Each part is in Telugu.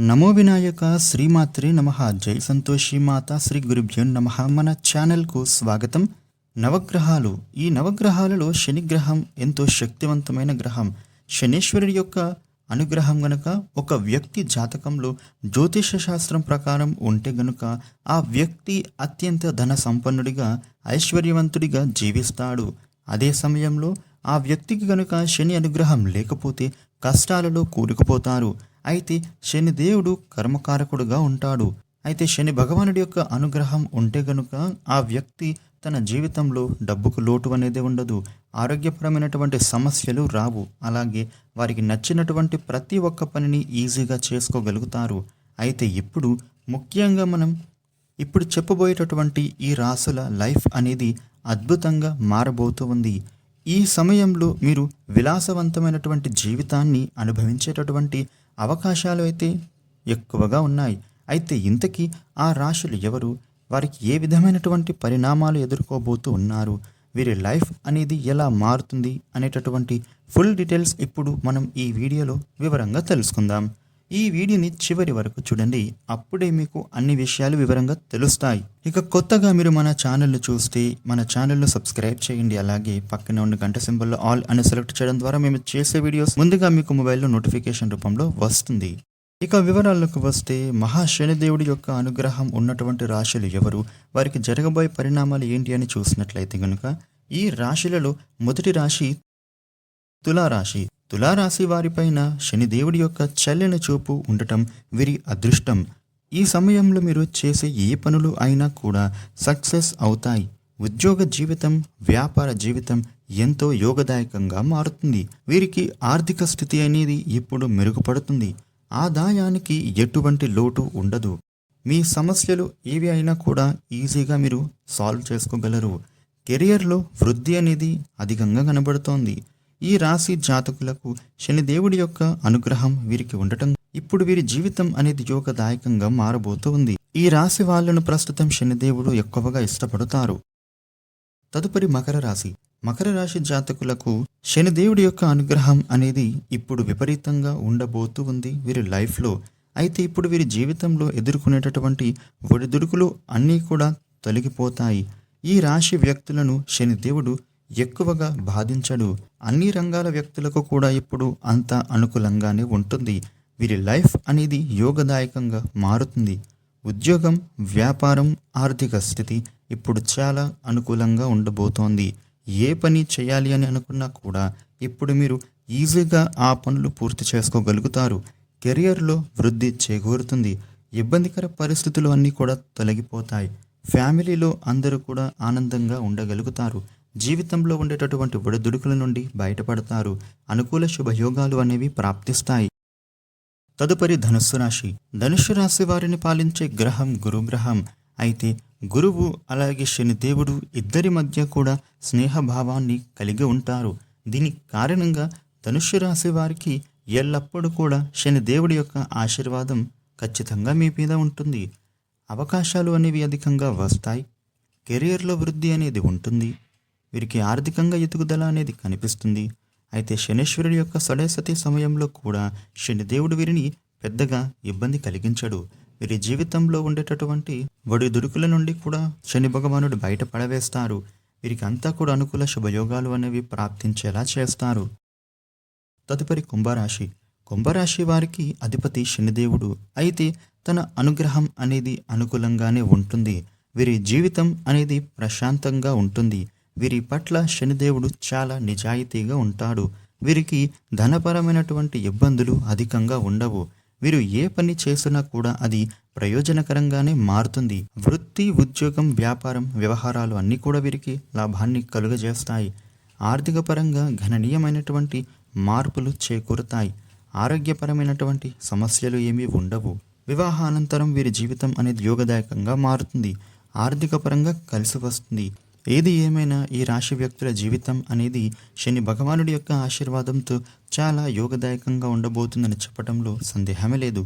నమో వినాయక శ్రీమాత్రే నమ. జై సంతోషి మాత శ్రీ గురుభ్యో నమ. మన ఛానల్కు స్వాగతం. నవగ్రహాలు. ఈ నవగ్రహాలలో శనిగ్రహం ఎంతో శక్తివంతమైన గ్రహం. శనీశ్వరుడి యొక్క అనుగ్రహం గనుక ఒక వ్యక్తి జాతకంలో జ్యోతిష శాస్త్రం ప్రకారం ఉంటే గనుక ఆ వ్యక్తి అత్యంత ధన సంపన్నుడిగా ఐశ్వర్యవంతుడిగా జీవిస్తాడు. అదే సమయంలో ఆ వ్యక్తికి గనుక శని అనుగ్రహం లేకపోతే కష్టాలలో కూరుకుపోతారు. అయితే శని దేవుడు కర్మకారకుడుగా ఉంటాడు. అయితే శని భగవానుడి యొక్క అనుగ్రహం ఉంటే గనుక ఆ వ్యక్తి తన జీవితంలో డబ్బుకు లోటు అనేది ఉండదు. ఆరోగ్యపరమైనటువంటి సమస్యలు రావు. అలాగే వారికి నచ్చినటువంటి ప్రతి ఒక్క పనిని ఈజీగా చేసుకోగలుగుతారు. అయితే ఇప్పుడు ముఖ్యంగా మనం ఇప్పుడు చెప్పబోయేటటువంటి ఈ రాసుల లైఫ్ అనేది అద్భుతంగా మారబోతూ ఉంది. ఈ సమయంలో మీరు విలాసవంతమైనటువంటి జీవితాన్ని అనుభవించేటటువంటి అవకాశాలు అయితే ఎక్కువగా ఉన్నాయి. అయితే ఇంతకీ ఆ రాశులు ఎవరు? వారికి ఏ విధమైనటువంటి పరిణామాలు ఎదుర్కోబోతూ ఉన్నారు? వీరి లైఫ్ అనేది ఎలా మారుతుంది అనేటటువంటి ఫుల్ డీటెయిల్స్ ఇప్పుడు మనం ఈ వీడియోలో వివరంగా తెలుసుకుందాం. ఈ వీడియోని చివరి వరకు చూడండి. అప్పుడే మీకు అన్ని విషయాలు వివరంగా తెలుస్తాయి. ఇక కొత్తగా మీరు మన ఛానల్ను చూస్తే మన ఛానల్ను సబ్స్క్రైబ్ చేయండి. అలాగే పక్కన ఉన్న గంట సింబల్లో ఆల్ అని సెలెక్ట్ చేయడం ద్వారా మేము చేసే వీడియోస్ ముందుగా మీకు మొబైల్లో నోటిఫికేషన్ రూపంలో వస్తుంది. ఇక వివరాలకు వస్తే మహాశనిదేవుడి యొక్క అనుగ్రహం ఉన్నటువంటి రాశులు ఎవరు? వారికి జరగబోయే పరిణామాలు ఏంటి అని చూసినట్లయితే కనుక ఈ రాశులలో మొదటి రాశి తులారాశి. తులారాశి వారిపైన శనిదేవుడి యొక్క చల్లని చూపు ఉండటం వీరి అదృష్టం. ఈ సమయంలో మీరు చేసే ఏ పనులు అయినా కూడా సక్సెస్ అవుతాయి. ఉద్యోగ జీవితం వ్యాపార జీవితం ఎంతో యోగదాయకంగా మారుతుంది. వీరికి ఆర్థిక స్థితి అనేది ఇప్పుడు మెరుగుపడుతుంది. ఆదాయానికి ఎటువంటి లోటు ఉండదు. మీ సమస్యలు ఏవి అయినా కూడా ఈజీగా మీరు సాల్వ్ చేసుకోగలరు. కెరియర్లో వృద్ధి అనేది అధికంగా కనబడుతోంది. ఈ రాశి జాతకులకు శనిదేవుడి యొక్క అనుగ్రహం వీరికి ఉండటం. ఇప్పుడు వీరి జీవితం అనేది యోగదాయకంగా మారబోతూ ఉంది. ఈ రాశి వాళ్ళను ప్రస్తుతం శనిదేవుడు ఎక్కువగా ఇష్టపడతారు. తదుపరి మకర రాశి. మకర రాశి జాతకులకు శనిదేవుడి యొక్క అనుగ్రహం అనేది ఇప్పుడు విపరీతంగా ఉండబోతూ ఉంది వీరి లైఫ్లో. అయితే ఇప్పుడు వీరి జీవితంలో ఎదుర్కొనేటటువంటి ఒడిదుడుకులు అన్నీ కూడా తొలగిపోతాయి. ఈ రాశి వ్యక్తులను శనిదేవుడు ఎక్కువగా బాధించడు. అన్ని రంగాల వ్యక్తులకు కూడా ఇప్పుడు అంత అనుకూలంగానే ఉంటుంది. వీరి లైఫ్ అనేది యోగదాయకంగా మారుతుంది. ఉద్యోగం వ్యాపారం ఆర్థిక స్థితి ఇప్పుడు చాలా అనుకూలంగా ఉండబోతోంది. ఏ పని చేయాలి అని అనుకున్నా కూడా ఇప్పుడు మీరు ఈజీగా ఆ పనులు పూర్తి చేసుకోగలుగుతారు. కెరియర్లో వృద్ధి చేకూరుతుంది. ఇబ్బందికర పరిస్థితులు అన్నీ కూడా తొలగిపోతాయి. ఫ్యామిలీలో అందరూ కూడా ఆనందంగా ఉండగలుగుతారు. జీవితంలో ఉండేటటువంటి ఒడిదుడుకుల నుండి బయటపడతారు. అనుకూల శుభయోగాలు అనేవి ప్రాప్తిస్తాయి. తదుపరి ధనుస్సు రాశి. ధనుస్సు రాశి వారిని పాలించే గ్రహం గురుగ్రహం. అయితే గురువు అలాగే శనిదేవుడు ఇద్దరి మధ్య కూడా స్నేహభావాన్ని కలిగి ఉంటారు. దీని కారణంగా ధనుస్సు రాశి వారికి ఎల్లప్పుడూ కూడా శనిదేవుడి యొక్క ఆశీర్వాదం ఖచ్చితంగా మీ మీద ఉంటుంది. అవకాశాలు అనేవి అధికంగా వస్తాయి. కెరియర్లో వృద్ధి అనేది ఉంటుంది. వీరికి ఆర్థికంగా ఎదుగుదల అనేది కనిపిస్తుంది. అయితే శనీశ్వరుడి యొక్క సడేసతి సమయంలో కూడా శనిదేవుడు వీరిని పెద్దగా ఇబ్బంది కలిగించడు. వీరి జీవితంలో ఉండేటటువంటి ఒడిదుడుకుల నుండి కూడా శని భగవానుడు బయట పడవేస్తారు వీరికి అంతా కూడా అనుకూల శుభయోగాలు అనేవి ప్రాప్తించేలా చేస్తారు. తదుపరి కుంభరాశి. కుంభరాశి వారికి అధిపతి శనిదేవుడు. అయితే తన అనుగ్రహం అనేది అనుకూలంగానే ఉంటుంది. వీరి జీవితం అనేది ప్రశాంతంగా ఉంటుంది. వీరి పట్ల శనిదేవుడు చాలా నిజాయితీగా ఉంటాడు. వీరికి ధనపరమైనటువంటి ఇబ్బందులు అధికంగా ఉండవు. వీరు ఏ పని చేసినా కూడా అది ప్రయోజనకరంగానే మారుతుంది. వృత్తి ఉద్యోగం వ్యాపారం వ్యవహారాలు అన్నీ కూడా వీరికి లాభాన్ని కలుగజేస్తాయి. ఆర్థిక పరంగా గణనీయమైనటువంటి మార్పులు చేకూరుతాయి. ఆరోగ్యపరమైనటువంటి సమస్యలు ఏమీ ఉండవు. వివాహానంతరం వీరి జీవితం అనేది యోగదాయకంగా మారుతుంది. ఆర్థిక పరంగా కలిసి వస్తుంది. ఏది ఏమైనా ఈ రాశి వ్యక్తుల జీవితం అనేది శని భగవానుడి యొక్క ఆశీర్వాదంతో చాలా యోగదాయకంగా ఉండబోతుందని చెప్పడంలో సందేహమే లేదు.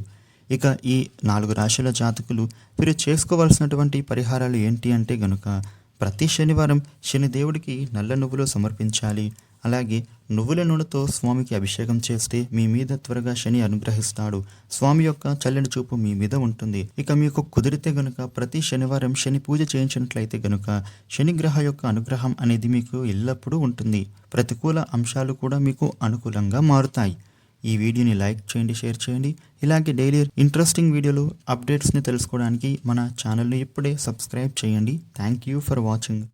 ఇక ఈ నాలుగు రాశుల జాతకులు వీరు చేసుకోవాల్సినటువంటి పరిహారాలు ఏంటి అంటే గనుక ప్రతి శనివారం శని దేవుడికి నల్ల నువ్వులు సమర్పించాలి. అలాగే నువ్వుల నూనెతో స్వామికి అభిషేకం చేస్తే మీ మీద త్వరగా శని అనుగ్రహిస్తాడు. స్వామి యొక్క చల్లని చూపు మీ మీద ఉంటుంది. ఇక మీకు కుదిరితే గనుక ప్రతి శనివారం శని పూజ చేయించినట్లయితే గనుక శనిగ్రహ యొక్క అనుగ్రహం అనేది మీకు ఎల్లప్పుడూ ఉంటుంది. ప్రతికూల అంశాలు కూడా మీకు అనుకూలంగా మారుతాయి. ఈ వీడియోని లైక్ చేయండి షేర్ చేయండి. ఇలాగే డైలీ ఇంట్రెస్టింగ్ వీడియోలు అప్డేట్స్ని తెలుసుకోవడానికి మన ఛానల్ని ఇప్పుడే సబ్స్క్రైబ్ చేయండి. Thank you for watching.